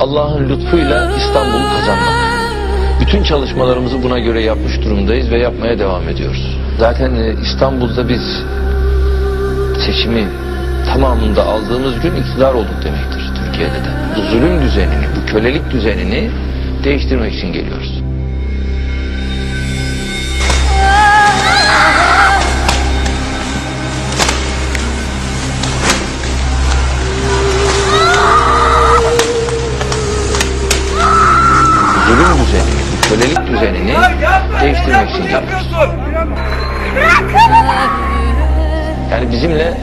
Allah'ın lütfuyla İstanbul'u kazanmak. Bütün çalışmalarımızı buna göre yapmış durumdayız ve yapmaya devam ediyoruz. Zaten e, İstanbul'da biz seçimi tamamında aldığımız gün iktidar olduk demektir Türkiye'de de. Bu zulüm düzenini, bu kölelik düzenini değiştirmek için geliyoruz. Kölelik düzenini değiştirmek için. Yani bizimle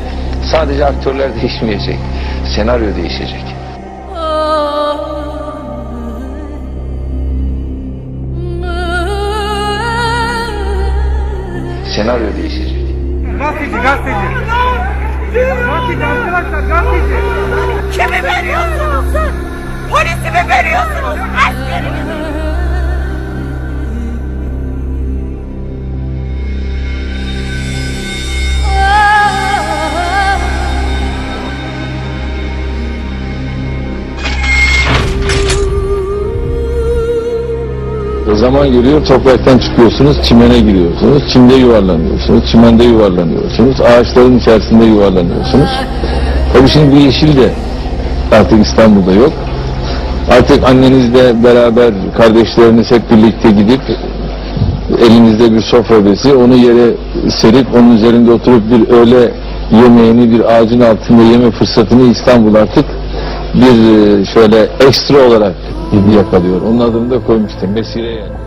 sadece aktörler değişmeyecek, senaryo değişecek. Senaryo değişecek. Gazeteci, gazeteci. Gazeteci arkadaşlar, gazeteci. Kimi veriyorsunuz? Polisi mi veriyorsunuz? Askeri O zaman geliyor topraktan çıkıyorsunuz, çimene giriyorsunuz, çimde yuvarlanıyorsunuz, çimende yuvarlanıyorsunuz, ağaçların içerisinde yuvarlanıyorsunuz. Tabii şimdi bu yeşil de artık İstanbul'da yok. Artık annenizle beraber kardeşleriniz hep birlikte gidip elinizde bir sofra bezi onu yere serip onun üzerinde oturup bir öğle yemeğini bir ağacın altında yeme fırsatını İstanbul artık bir e, şöyle ekstra olarak yakalıyor. Onun adını da koymuştum. Mesire yani.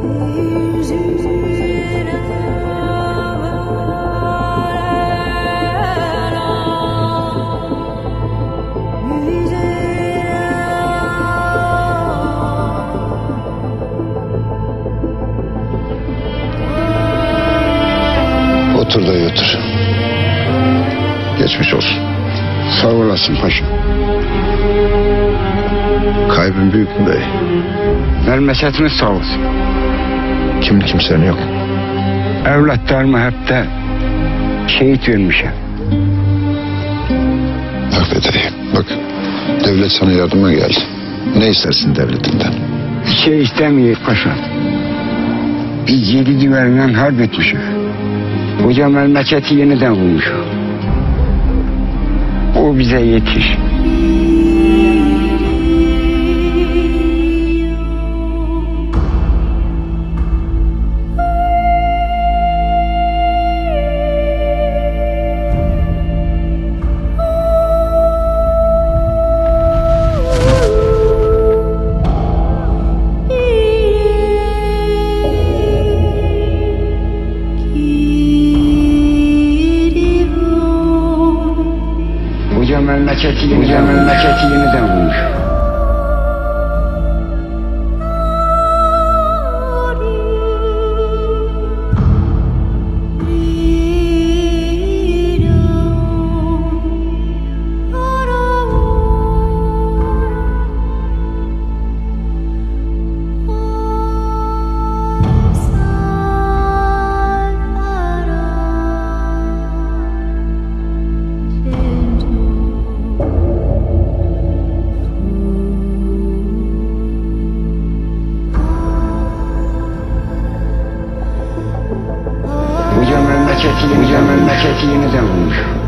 Otur da otur. Geçmiş olsun. Sağ olasın paşam. Kaybın büyük mü bey? Vermesetiniz sağ olsun. Kim kimsenin yok. Evlatlarımı hep de şehit vermişim. Bak Bedri bak. Devlet sana yardıma geldi. Ne istersin devletinden? Bir şey istemiyor paşam. Biz yedi düverinden harp etmişiz. Koca memleketi yeniden kurmuşuz. O bize yetir. Memleketi, koca memleketi yeniden. Memleketi, koca memleketi yeniden kurmuşuz.